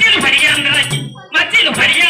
மத்தியில பரிகாரம் மத்தியில பரிகாரம்